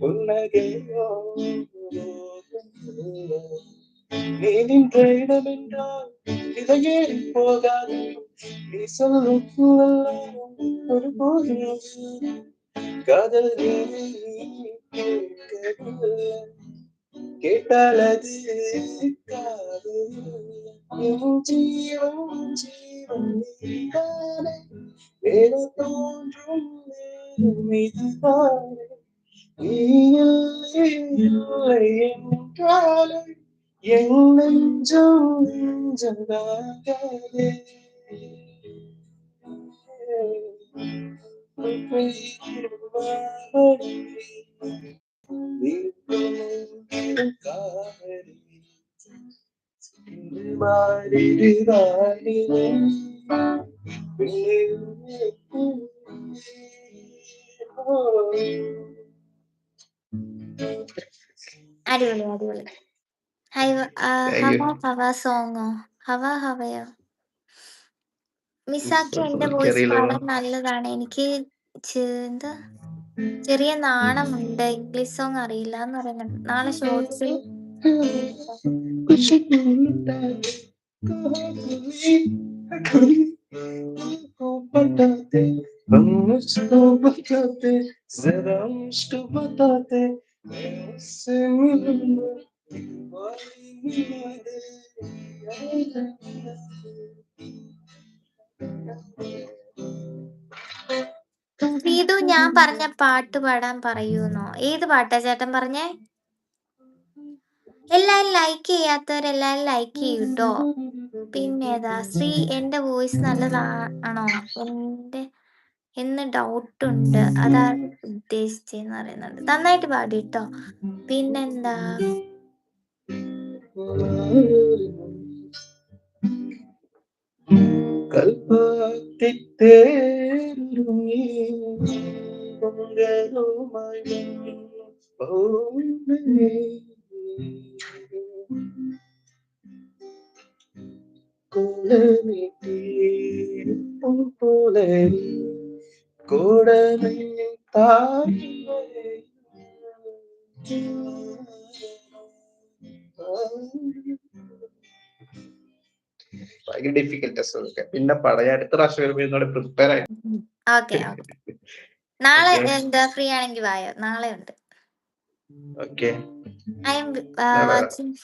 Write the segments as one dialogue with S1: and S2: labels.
S1: உன்னகையோ நீ நின்ற இடம் என்றால் இதையேறி போகாது. நீ தோன்றும் എന്നെഞ്ചും നെഞ്ചതാകാതെ മാരി
S2: അടിപൊളി അടിപൊളി ഹൈവ ആ,
S1: Thank
S2: ഹവ
S1: you.
S2: ഹവ സോങ്ങോ ഹവ ഹവയോ മിസാക്കി എന്റെ
S1: എനിക്ക്
S2: വോയിസ്
S1: അറിയില്ലല്ലോ
S2: പാടാൻ നല്ലതാണ് എനിക്ക് ചെ- എന്താ ചെറിയ നാണമുണ്ട് ഇംഗ്ലീഷ് സോങ് അറിയില്ല എന്ന് പറയുന്നുണ്ട് നാളെ ഷോർട്സിൽ
S1: बताते हम मुझको बताते जरा मुझको बताते
S2: സീതു ഞാൻ പറഞ്ഞ പാട്ട് പാടാൻ പറയൂന്നോ? ഏത് പാട്ടാ ചേട്ടൻ പറഞ്ഞേ? എല്ലാരും ലൈക്ക് ചെയ്യാത്തവരെല്ലാരും ലൈക്ക് ചെയ്യൂട്ടോ? പിന്നേതാ ശ്രീ എന്റെ വോയിസ് നല്ലതാണോ? എന്റെ എന്ന് ഡൗട്ട് ഉണ്ട്. അതാണ് ഉദ്ദേശിച്ചെന്ന് പറയുന്നുണ്ട് നന്നായിട്ട് പാടി കേട്ടോ പിന്നെന്താ?
S1: പോലെ കൂടമേ താഴെ ഭയങ്കര ഡിഫിക്കൽട്ട് ഒക്കെ പിന്നെ പടയ അടുത്ത പ്രാവശ്യം വരുമ്പോ എന്നോട് പ്രിപ്പയർ ആയി.
S2: ഓക്കെ നാളെ. എന്താ? ഫ്രീ ആണെങ്കിൽ വായോ. നാളെ ഉണ്ട്. Okay
S1: I'm
S2: watching.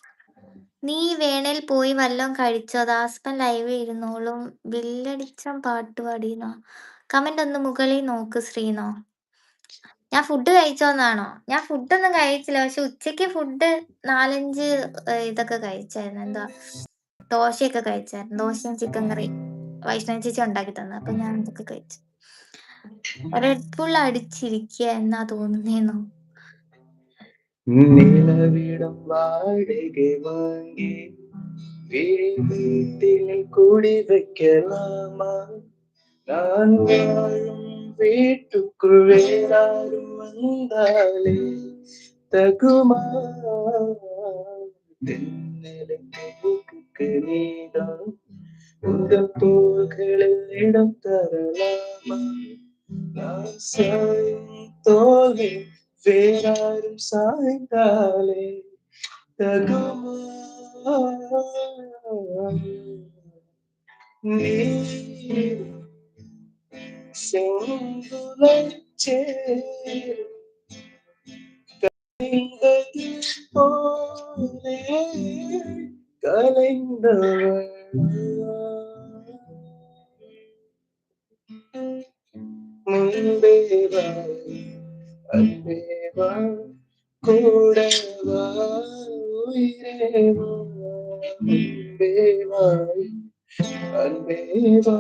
S2: നീ വേണേൽ പോയി വല്ലോം കഴിച്ചോ? ദാസ്പൻ ലൈവ് ഇരുന്നോളും. ബില്ലടിച്ച പാട്ട് പാടിയെന്നോ? കമന്റ് ഒന്ന് മുകളിൽ നോക്ക് ശ്രീനോ. ഞാൻ ഫുഡ് കഴിച്ചോന്നാണോ? ഞാൻ ഫുഡൊന്നും കഴിച്ചില്ല. പക്ഷെ ഉച്ചയ്ക്ക് ഫുഡ് നാലഞ്ച് ഇതൊക്കെ കഴിച്ചായിരുന്നു. എന്താ ദോശയൊക്കെ കഴിച്ചായിരുന്നു. ദോശയും ചിക്കൻ കറി. വൈഷ്ണവ ചേച്ചി ഉണ്ടാക്കി തന്നു അപ്പൊ ഞാൻ ഇതൊക്കെ കഴിച്ചു. റെഡ് ഫുൾ അടിച്ചിരിക്കുക എന്നാ തോന്നുന്നേന്നോ?
S1: നിലവിടം വാടക വാങ്ങി വീട്ടിൽ കൂടി വെക്കലാമാ. நான் வாழும் வீட்டுக்குள் வேறாரும் வந்தாலே தகுமா தென்னலுக்கு நீதான் உங்கள் தோள்களில் இடம் தரலாமா? நான் சாயும் தோல்வி வேறாரும் சாய்ந்தாலே தகுமா நீ kalender ಮುಂದೇವಾ ಅದೇವಾ ಕೂಡವಾ ಉಯಿರೇವಾ ಮುಂದೇವಾ ಅದೇವಾ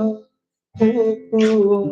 S1: ಹೂವಾ